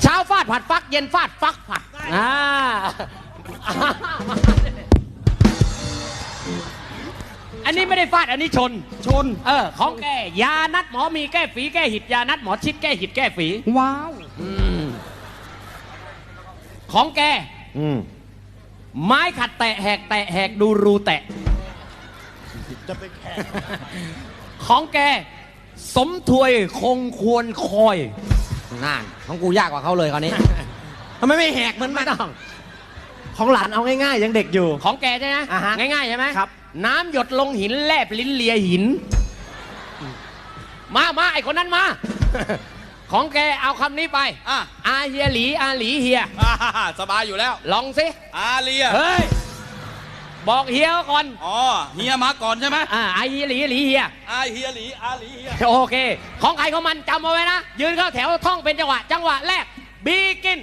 เช้าฟาดผัดฟักเย็นฟาดฟักผัดอ่าอันนี้ไม่ได้ฟาดอันนี้ชน ชน เออของแกยานัดหมอมีแก้ฝีแก้หิดยานัดหมอชิดแก้หิดแก้ฝีว้าวอืมของแกอืมไม้ขัดแตะแหกแตะแหกดูรูแตะ จะไปแข่งของแก สมถวยคงควรคอย นั่นของกูยากกว่าเขาเลยคราวนี้ ทำไมไม่แหกเหมือนไม่มันต้อง ของหลานเอาง่ายๆ ยังเด็กอยู่ ของแกใช่ไหมอ่าฮะง่ายๆใช่ไหมครับ น้ำหยดลงหินแลบลิ้นเลียหิน มามาไอคนนั้นมา ของแกเอาคำนี้ไปอะอาเฮียหลีอาหลีเฮีย อ่าสบายอยู่แล้ว ลองสิอาเลีย เฮ้ย บอกเฮียก่อนอ๋อเฮียมาก่อนใช่ไหมอ่าอาเฮียหลีหลีเฮียอาเฮียหลีอาหลีเฮียโอเค ของใครของมันจำเอาไว้นะ ยืนเข้าแถวท่องเป็นจังหวะ จังหวะแรกบีกิน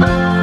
Bye.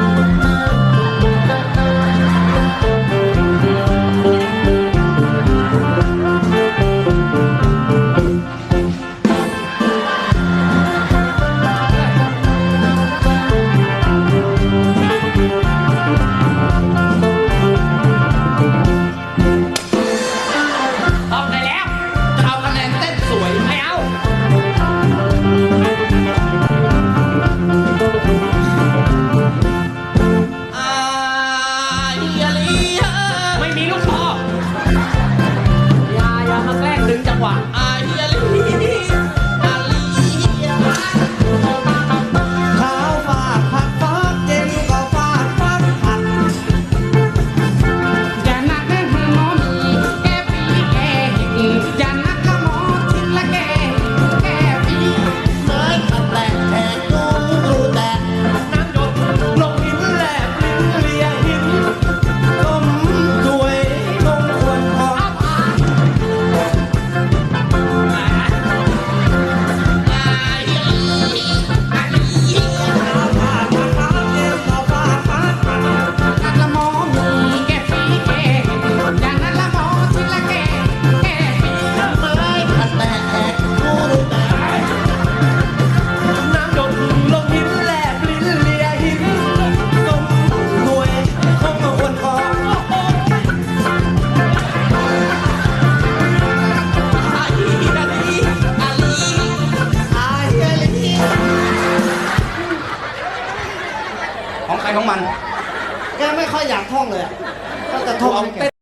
ของมัน แกไม่ค่อยอยากท่องเลยอะก็จะท่องให้แก